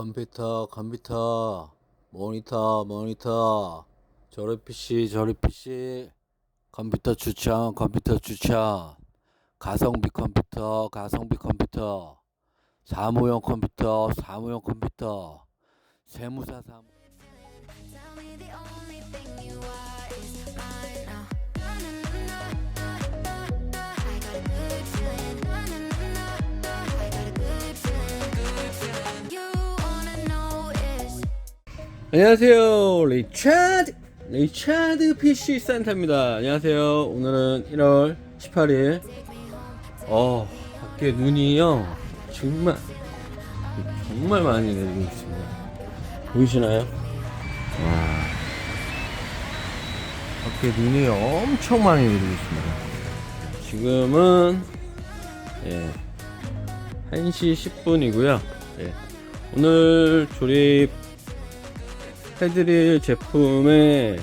컴퓨터 컴퓨터 모니터 모니터 저리 PC 저리 PC 컴퓨터 추천 컴퓨터 추천 가성비 컴퓨터 가성비 컴퓨터. 사무용 컴퓨터 사무용 컴퓨터. 세무사 사무 안녕하세요. 리차드 리차드 PC 센터입니다. 안녕하세요. 오늘은 1월 18일. 어 밖에 눈이요 정말 정말 많이 내리고 있습니다. 보이시나요? 와. 밖에 눈이 엄청 많이 내리고 있습니다. 지금은 예 1시 10분이고요. 예, 오늘 조립 해드릴 제품의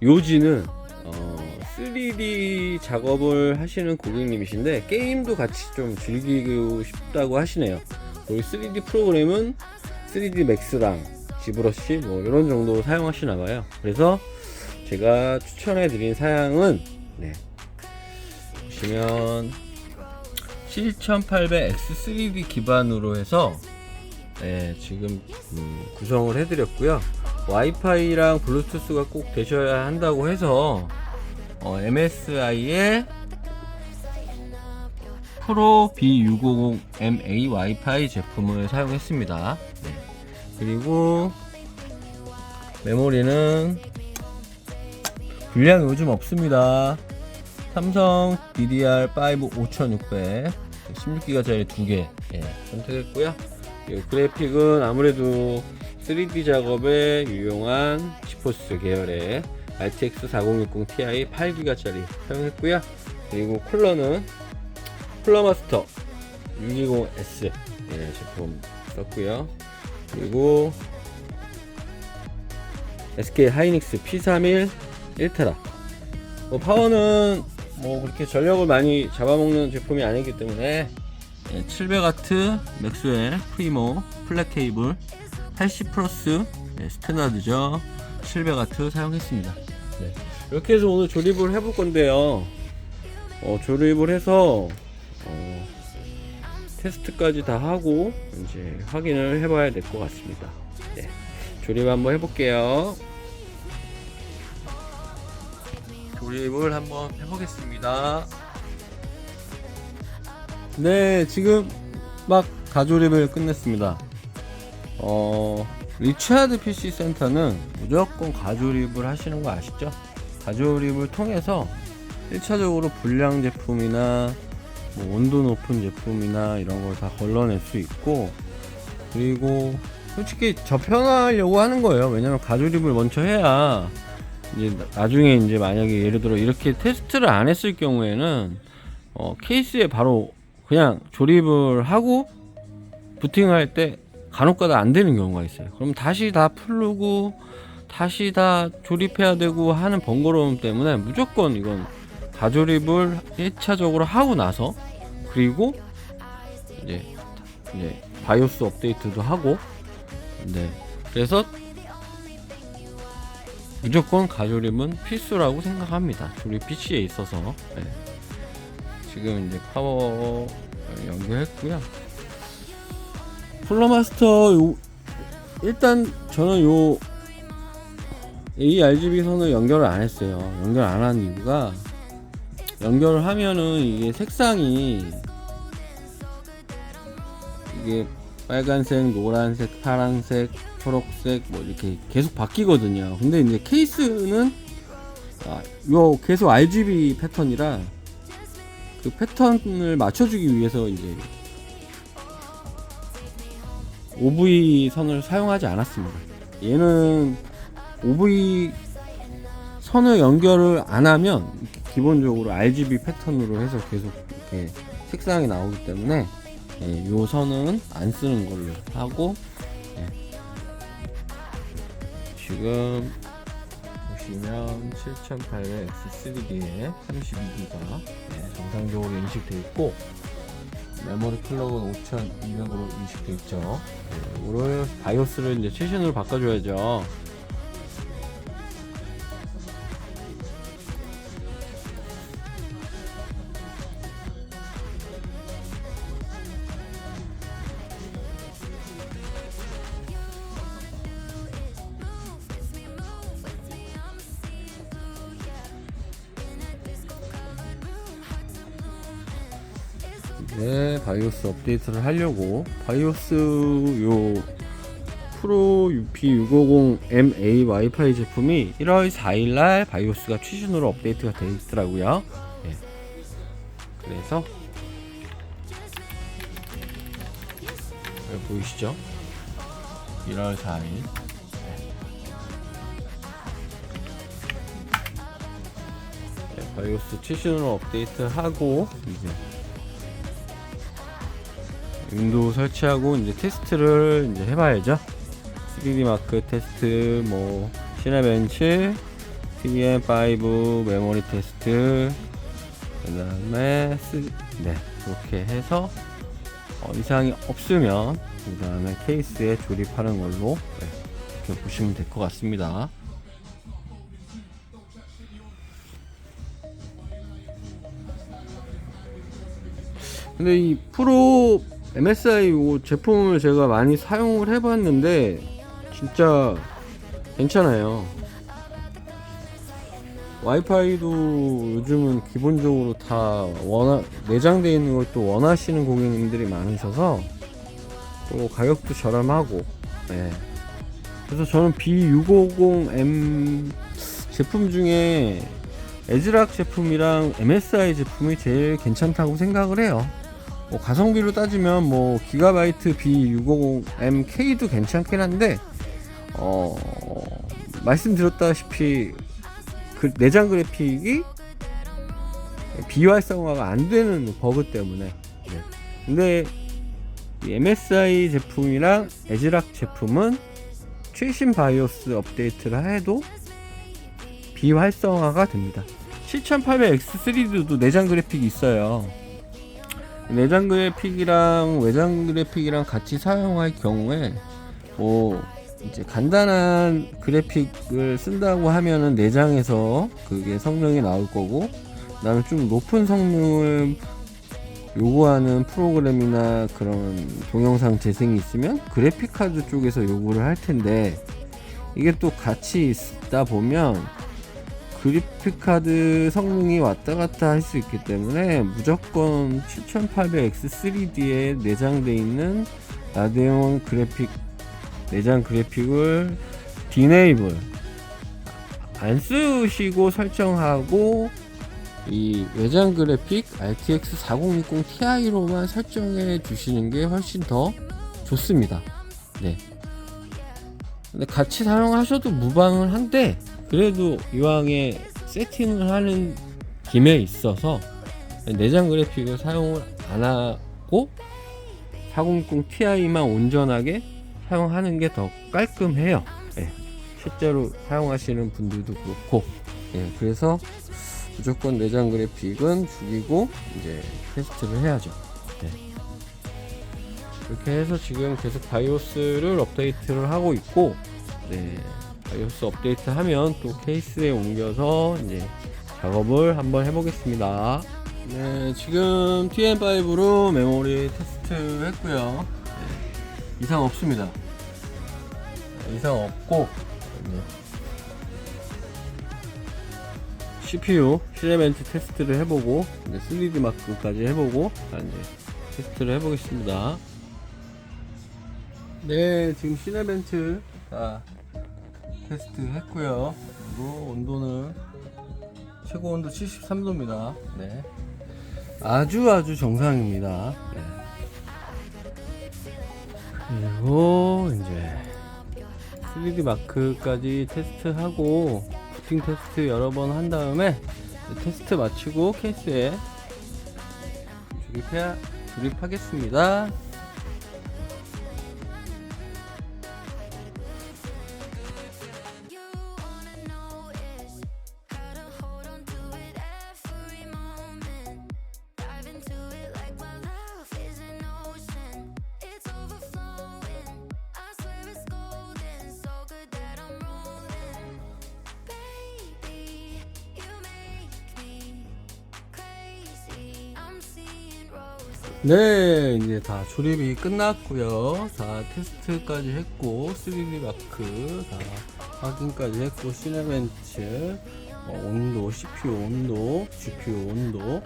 요지는 어, 3D 작업을 하시는 고객님이신데 게임도 같이 좀 즐기고 싶다고 하시네요. 우리 3D 프로그램은 3D 맥스랑 지브러시 뭐 이런 정도 사용하시나 봐요. 그래서 제가 추천해 드린 사양은 네. 보시면 7800 X3D 기반으로 해서 네, 지금 음, 구성을 해드렸고요. 와이파이랑 블루투스가 꼭 되셔야 한다고 해서 어, MSI의 프로 B650MA 와이파이 제품을 사용했습니다. 네. 그리고 메모리는 분량 요즘 없습니다. 삼성 DDR5 5600 16기가짜리 2개 예, 선택했고요. 그리고 그래픽은 아무래도 3D 작업에 유용한 지포스 계열의 RTX 4060 Ti 8기가짜리 사용했고요. 그리고 쿨러는 쿨러 마스터 620S 예, 제품 썼고요. 그리고 SK 하이닉스 P31 1테라 뭐 파워는 뭐 그렇게 전력을 많이 잡아먹는 제품이 아니기 때문에 700W 맥스웰 프리모 플랫 케이블 80 플러스. 네, 스탠다드죠. 700W 사용했습니다. 네. 이렇게 해서 오늘 조립을 해볼 건데요. 어, 조립을 해서 어, 테스트까지 다 하고 이제 확인을 해봐야 될 것 같습니다. 네. 조립 한번 해볼게요. 조립을 한번 해보겠습니다. 네 지금 막 가조립을 끝냈습니다 어, 리차드 PC 센터는 무조건 가조립을 하시는 거 아시죠? 가조립을 통해서 1차적으로 불량 제품이나 뭐 온도 높은 제품이나 이런 걸 다 걸러낼 수 있고 그리고 솔직히 접현하려고 하는 거예요. 왜냐면 가조립을 먼저 해야 이제 나중에 이제 만약에 예를 들어 이렇게 테스트를 안 했을 경우에는 어, 케이스에 바로 그냥 조립을 하고 부팅할 때 간혹가다 안 되는 경우가 있어요. 그럼 다시 다 풀고 다시 다 조립해야 되고 하는 번거로움 때문에 무조건 이건 가조립을 1차적으로 하고 나서 그리고 이제 이제 바이오스 업데이트도 하고 네 그래서 무조건 가조립은 필수라고 생각합니다. 조립 PC에 있어서 네. 지금 이제 파워 연결했고요. 쿨러마스터 요 일단 저는 요 ARGB 선을 연결을 안 했어요. 연결 안 한 이유가 연결을 하면은 이게 색상이 이게 빨간색, 노란색, 파란색, 초록색 뭐 이렇게 계속 바뀌거든요. 근데 이제 케이스는 아, 요 계속 RGB 패턴이라 그 패턴을 맞춰주기 위해서 이제 OV 선을 사용하지 않았습니다. 얘는 OV 선을 연결을 안 하면 기본적으로 RGB 패턴으로 해서 계속 이렇게 색상이 나오기 때문에 예, 요 선은 안 쓰는 걸로 하고 예. 지금 보시면 7800 X3D에 32기가 예, 정상적으로 인식되어 있고 메모리 클럭은 5200으로 인식되어 있죠. 오늘 바이오스를 이제 최신으로 바꿔줘야죠. 네, 바이오스 업데이트를 하려고 바이오스 요 프로 UP650MA 와이파이 제품이 1월 4일날 바이오스가 최신으로 업데이트가 되어 있더라고요. 예. 그래서 보이시죠? 1월 4일 네, 바이오스 최신으로 업데이트하고 이제 윈도우 설치하고 이제 테스트를 이제 해봐야죠. 3D 마크 테스트, 뭐 시나벤치, TDM5 메모리 테스트, 그 다음에 쓰, 네 이렇게 해서 어, 이상이 없으면 그 다음에 케이스에 조립하는 걸로 네, 이렇게 보시면 될 것 같습니다. 근데 이 프로 MSI 요 제품을 제가 많이 사용을 해봤는데 진짜 괜찮아요. 와이파이도 요즘은 기본적으로 다 원하 내장되어 있는 걸 또 원하시는 고객님들이 많으셔서 또 가격도 저렴하고 네. 그래서 저는 B650M 제품 중에 에즈락 제품이랑 MSI 제품이 제일 괜찮다고 생각을 해요. 뭐 가성비로 따지면 뭐 기가바이트 B650MK도 괜찮긴 한데 어 말씀드렸다시피 그 내장 그래픽이 비활성화가 안 되는 버그 때문에. 네. 근데 이 MSI 제품이랑 에즈락 제품은 최신 바이오스 업데이트를 해도 비활성화가 됩니다. 7800X3D도 내장 그래픽이 있어요 내장 그래픽이랑 외장 그래픽이랑 같이 사용할 경우에 뭐 이제 간단한 그래픽을 쓴다고 하면은 내장에서 그게 성능이 나올 거고 나는 좀 높은 성능을 요구하는 프로그램이나 그런 동영상 재생이 있으면 그래픽 카드 쪽에서 요구를 할 텐데 이게 또 같이 있다 보면 그래픽 카드 성능이 왔다 갔다 할 수 있기 때문에 무조건 7800X3D에 내장되어 있는 라데온 그래픽 내장 그래픽을 디네이블 안 쓰시고 설정하고 이 외장 그래픽 RTX 4060 Ti로만 설정해 주시는 게 훨씬 더 좋습니다. 네. 근데 같이 사용하셔도 무방을 한데 그래도 이왕에 세팅을 하는 김에 있어서 내장 그래픽을 사용을 안 하고 4060 Ti만 온전하게 사용하는 게 더 깔끔해요. 예, 실제로 사용하시는 분들도 그렇고, 예, 그래서 무조건 내장 그래픽은 죽이고 이제 테스트를 해야죠. 예. 이렇게 해서 지금 계속 바이오스를 업데이트를 하고 있고, 네, 바이오스 업데이트 하면 또 케이스에 옮겨서 이제 작업을 한번 해보겠습니다. 네, 지금 TM5로 메모리 테스트 했고요. 네, 이상 없습니다. 네, 이상 없고 네. CPU 시네멘트 테스트를 해보고 이제 3D 마크까지 해보고 자, 이제 테스트를 해보겠습니다. 네, 지금 시네멘트 다 테스트 했고요. 그리고 온도는 최고 온도 73도입니다. 네. 아주 아주 정상입니다. 네. 그리고 이제 3D 마크까지 테스트하고 부팅 테스트 여러 번 한 다음에 테스트 마치고 케이스에 조립해 조립하겠습니다. 네, 이제 다 조립이 끝났고요. 다 테스트까지 했고, 3D 마크 다 확인까지 했고, 시네벤츠 어, 온도, CPU 온도, GPU 온도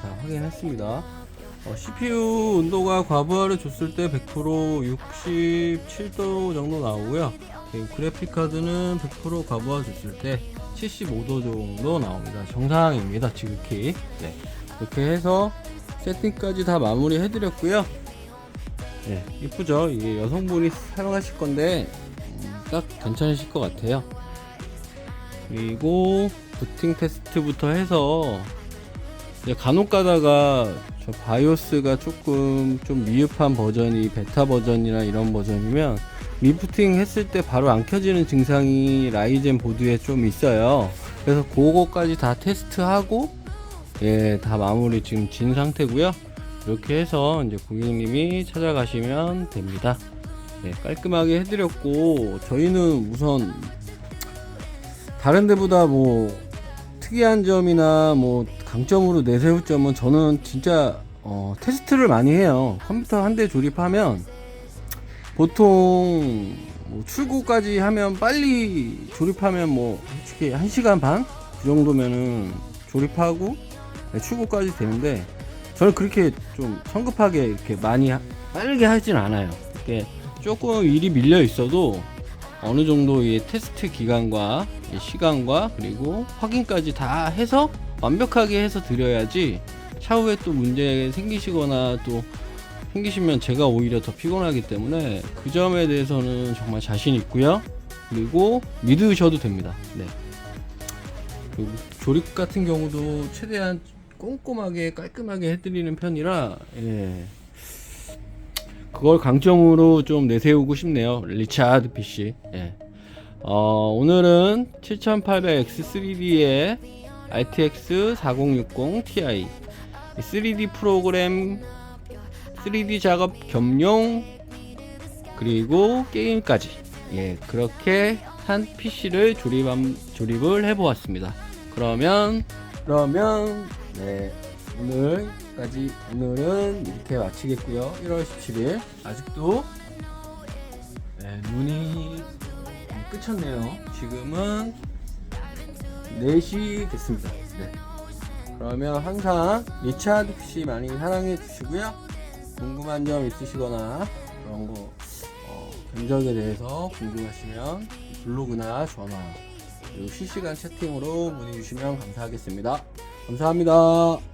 다 확인했습니다. 어, CPU 온도가 과부하를 줬을 때 100% 67도 정도 나오고요. 그리고 그래픽 카드는 100% 과부하 줬을 때 75도 정도 나옵니다. 정상입니다. 지극히. 네. 이렇게 해서 세팅까지 다 마무리 해드렸고요. 네, 이쁘죠? 이게 여성분이 사용하실 건데 음, 딱 괜찮으실 것 같아요. 그리고 부팅 테스트부터 해서 이제 간혹 가다가 저 바이오스가 조금 좀 미흡한 버전이 베타 버전이나 이런 버전이면 미부팅 했을 때 바로 안 켜지는 증상이 라이젠 보드에 좀 있어요. 그래서 그거까지 다 테스트하고 예, 다 마무리 지금 진 상태고요. 이렇게 해서 이제 고객님이 찾아가시면 됩니다. 네, 깔끔하게 해드렸고 저희는 우선 다른 데보다 뭐 특이한 점이나 뭐 강점으로 내세울 점은 저는 진짜 어, 테스트를 많이 해요. 컴퓨터 한 대 조립하면 보통 뭐 출고까지 하면 빨리 조립하면 뭐 솔직히 1시간 반? 그 정도면은 조립하고 네, 출고까지 되는데 저는 그렇게 좀 성급하게 이렇게 많이 하- 빠르게 하진 않아요. 이렇게 조금 일이 밀려 있어도 어느 정도의 테스트 기간과 이 시간과 그리고 확인까지 다 해서 완벽하게 해서 드려야지 차후에 또 문제 생기시거나 또 생기시면 제가 오히려 더 피곤하기 때문에 그 점에 대해서는 정말 자신 있고요. 그리고 믿으셔도 됩니다. 네. 조립 같은 경우도 최대한 꼼꼼하게 깔끔하게 해드리는 편이라 예. 그걸 강점으로 좀 내세우고 싶네요. 리차드 PC. 예. 어, 오늘은 7800X3D의 RTX 4060 Ti 3D 프로그램 3D 작업 겸용 그리고 게임까지 예 그렇게 한 PC를 조립한 조립을 해보았습니다. 그러면 그러면 네 오늘까지 오늘은 이렇게 마치겠고요. 1월 17일 아직도 네, 눈이 끝쳤네요. 지금은 4시 됐습니다. 네. 그러면 항상 리차드 PC 많이 사랑해 주시고요. 궁금한 점 있으시거나 그런 거 어, 견적에 대해서 궁금하시면 블로그나 전화 그리고 실시간 채팅으로 문의 주시면 감사하겠습니다. 감사합니다.